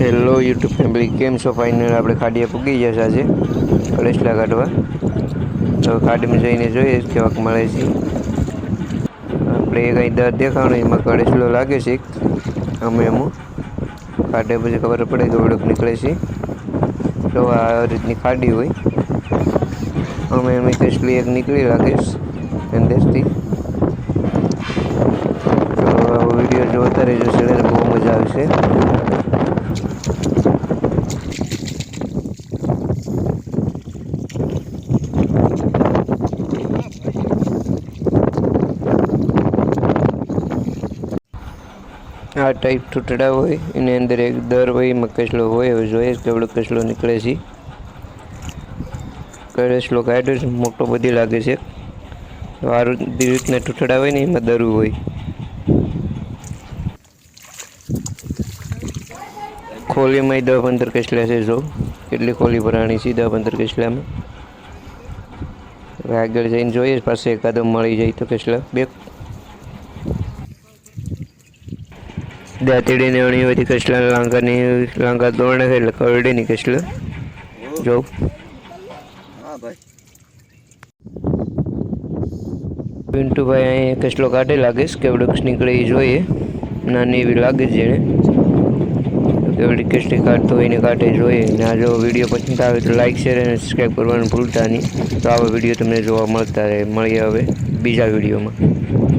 Hello YouTube family કેમ છો? Final આપણે ખાડીએ પૂગી ગયા છે આજે કલેસલા કાઢવા. તો ખાડીમાં જઈને જોઈએ કેવાક મળે છે. આપણે કંઈ દર દેખાણો, એમાં કળેસલો લાગે છે અમે એમ ખાડે પછી ખબર પડે કે ઓળખ નીકળે છે. તો આ રીતની ખાડી હોય. અમે એમ કસલી એક નીકળી લાગે અંદરથી તો આવો વીડિયો જોતા રહેજો ચેનલ બહુ મજા આવશે આ ટાઈપ તૂટડા હોય, એની અંદર એક દર હોય, એમાં કસલો હોય, હવે જોઈએ કેવડો કચલો નીકળે છે. કચલો કાઢ્યો છે, મોટો બધી લાગે છે. વારું રીતના તૂટડા હોય ને, એમાં દરું હોય. ખોલીમાં દહ પંદર કસલા છે જો. કેટલી ખોલી ભરાણી છે દહ પંદર કસલામાં. હવે આગળ જઈને જોઈએ પાસે એકાદો મળી જાય તો કેસલા. બે. દાંતીડીને અણી હોય કસલા લાંગાની લાંગા દોડે છે એટલે કરડીની કસલા. જોઉં હા ભાઈ. પિન્ટુભાઈ અહીં કસલો કાઢે લાગે છે કેવડું નીકળે એ જોઈએ. નાની એવી લાગે જેણે કેવડી રિક્વેસ્ટ કાઢતો હોય એને કાઢે જોઈએ. અને આ જો વીડિયો પસંદ આવે તો લાઈક શેર અને સબસ્ક્રાઈબ કરવાનું ભૂલતા નહીં. તો આવા વીડિયો તમને જોવા મળતા રહે, મળીએ હવે બીજા વિડીયોમાં